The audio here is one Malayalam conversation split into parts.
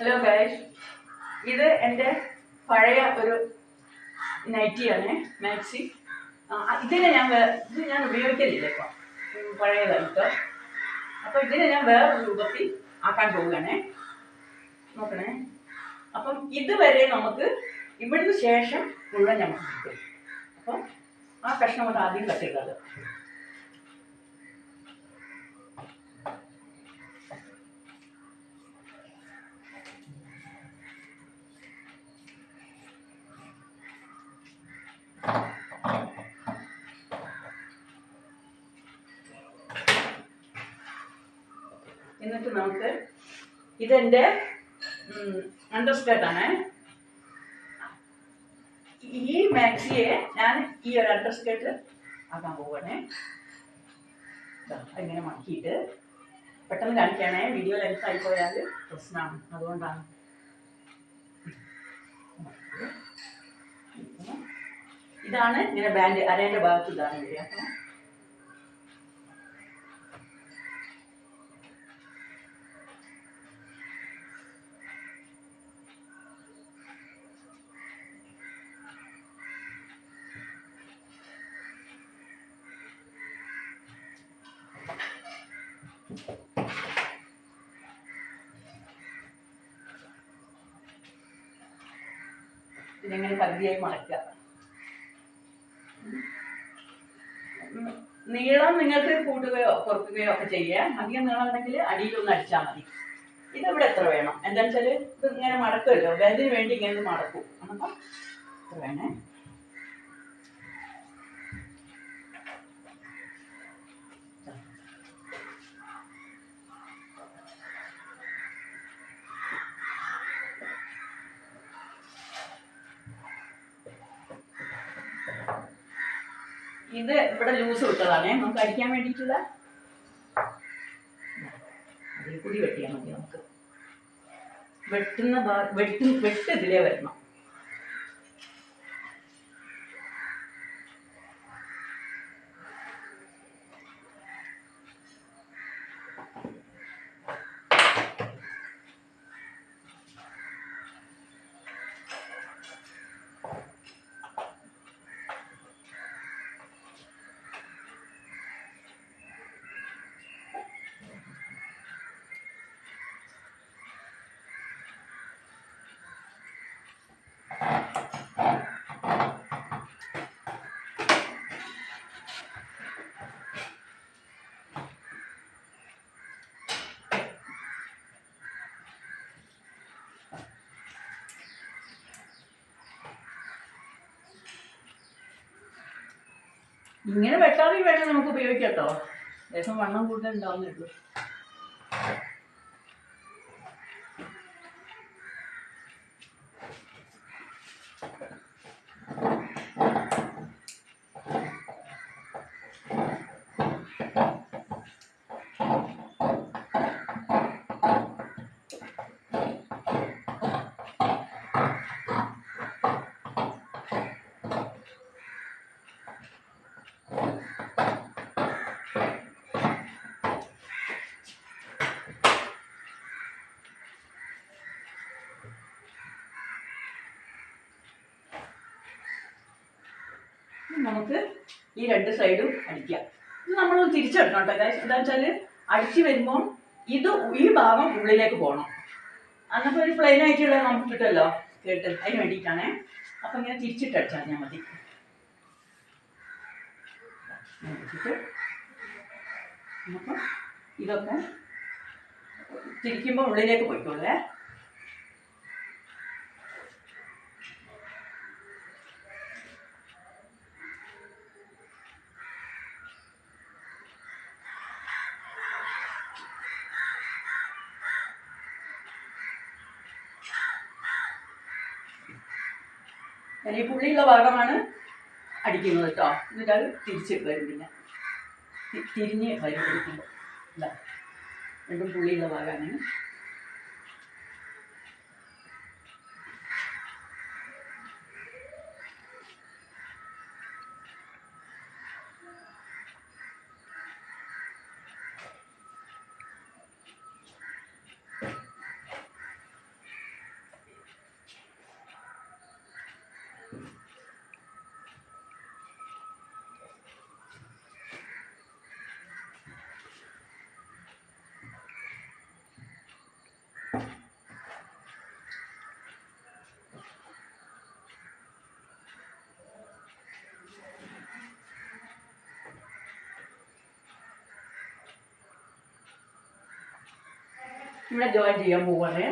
ഹലോ ഗൈസ് ഇത് എന്റെ പഴയ ഒരു നൈറ്റിയാണ് മാക്സി ഇതിനെ ഞാൻ ഇത് ഞാൻ ഉപയോഗിക്കലില്ല ഇപ്പം. പഴയ പഴയതായിട്ട് അപ്പോൾ ഇതിനെ ഞാൻ വേറെ രൂപത്തിൽ ആക്കാൻ പോവുകയാണേ. നോക്കണേ. അപ്പം ഇതുവരെ നമുക്ക് ഇവിടുന്ന് ശേഷം മുഴുവൻ നമുക്ക് കിട്ടും അപ്പം ആ കഷ്ണം കൊണ്ട് ആദ്യം കട്ടിയുള്ളത് എന്നിട്ട് നമുക്ക് ഇതെന്റെ ആണ്. ഈ മാക്സിയെ ഞാൻ ഈ ഒരു അണ്ടർസ്കേർട്ട് ആക്കാൻ പോവാണേ. ഇങ്ങനെ മാക്കിയിട്ട് പെട്ടെന്ന് കാണിക്കാനേ വീഡിയോ ലെങ്ത് ആയിപ്പോയാൽ പ്രശ്നമാണ് അതുകൊണ്ടാണ്. ഇതാണ് ഇങ്ങനെ ബാൻഡ് അരേന്റെ ഭാഗത്ത് ഇതാണ് വരിക. ഇതിങ്ങനെ പകുതിയായി മടക്കുക. നീളം നിങ്ങൾക്ക് കൂട്ടുകയോ കുറക്കുകയോ ഒക്കെ ചെയ്യാം. അധികം നീളം ഉണ്ടെങ്കിൽ അടിയിലൊന്ന് അടിച്ചാൽ മതി. ഇതിവിടെ എത്ര വേണം? എന്താണെന്ന് വെച്ചാൽ ഇത് ഇങ്ങനെ മടക്കുമല്ലോ. വേദന വേണ്ടി ഇങ്ങനെ മടക്കും. അപ്പം എത്ര വേണേ. ഇത് ഇവിടെ ലൂസ് വിട്ടതാണേ നമുക്ക് അടിക്കാൻ വേണ്ടിയിട്ടുള്ള അതിൽ കൂടി വെട്ടിയാൽ മതി നമുക്ക്. വെട്ടുന്ന വെട്ടും വെട്ട് ഇതിലേ വരണം. ഇങ്ങനെ വെട്ടാതെ വേണം നമുക്ക് ഉപയോഗിക്കാം കേട്ടോ ലേശം വണ്ണം കൂടുതൽ ഉണ്ടാവുന്നേ നമുക്ക് ഈ രണ്ട് സൈഡും അടിക്കാം. ഇത് നമ്മൾ തിരിച്ചെടുക്കണം കേട്ടോ. എന്താ വെച്ചാൽ അടിച്ച് വരുമ്പോൾ ഇത് ഈ ഭാഗം ഉള്ളിലേക്ക് പോകണം അന്നപ്പോൾ ഒരു പ്ലെയിൻ ആയിട്ടുള്ള നമുക്ക് കിട്ടുമല്ലോ? കേട്ട്. അതിന് വേണ്ടിയിട്ടാണേ. അപ്പം ഇങ്ങനെ തിരിച്ചിട്ട് അടിച്ചാൽ ഞാൻ മതി അപ്പം ഇതൊക്കെ തിരിക്കുമ്പോൾ ഉള്ളിലേക്ക് പോയിക്കോളേ. ഈ പുള്ളിയുള്ള ഭാഗമാണ് അടിക്കുന്നത് കേട്ടോ. എന്നിട്ട് അത് തിരിച്ച് വരും പിന്നെ. തിരിഞ്ഞ് വരും ഇല്ല രണ്ടും പുള്ളിയുള്ള ഭാഗമാണ്. ഇവിടെ ജോയിൻ ചെയ്യാൻ പോവാണ്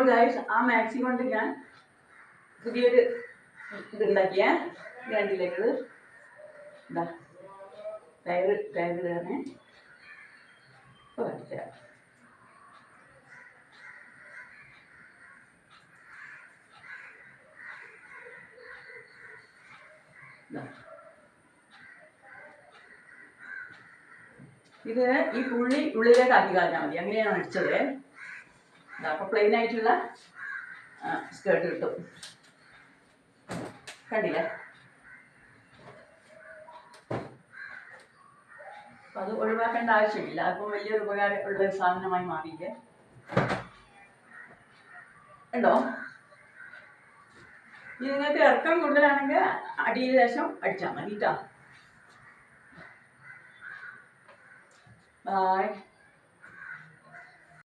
അപ്പോൾ ഗൈസ് ആ മാക്സി കൊണ്ട് ഞാൻ പുതിയൊരു ഇതുണ്ടാക്കിയ. രണ്ടിലേക്ക് ഇതാ. ടയർ ടയറിലാണ് ഇപ്പോൾ കാണിച്ചുതരാം ഇതാ. ഇത് ഈ പുള്ളി ഉള്ളിലേക്ക് ആക്കി കളഞ്ഞാൽ മതി. അങ്ങനെയാണ് അടിച്ചത്. ഇതാ അപ്പോൾ പ്ലെയിൻ ആയിട്ടുള്ള സ്കേർട്ട് കിട്ടും കണ്ടില്ലേ? അപ്പം അത് ഒഴിവാക്കേണ്ട ആവശ്യമില്ല. അപ്പം വലിയൊരു ഉപകാരമുള്ള ഒരു സാധനമായി മാറിയില്ലേ? ഉണ്ടോ? ഇനി നിങ്ങൾക്ക് ഇറക്കം കൂടുതലാണെങ്കിൽ അടിയിൽ ശേഷം അടിച്ചാൽ മതി കേട്ടോ. ബായ്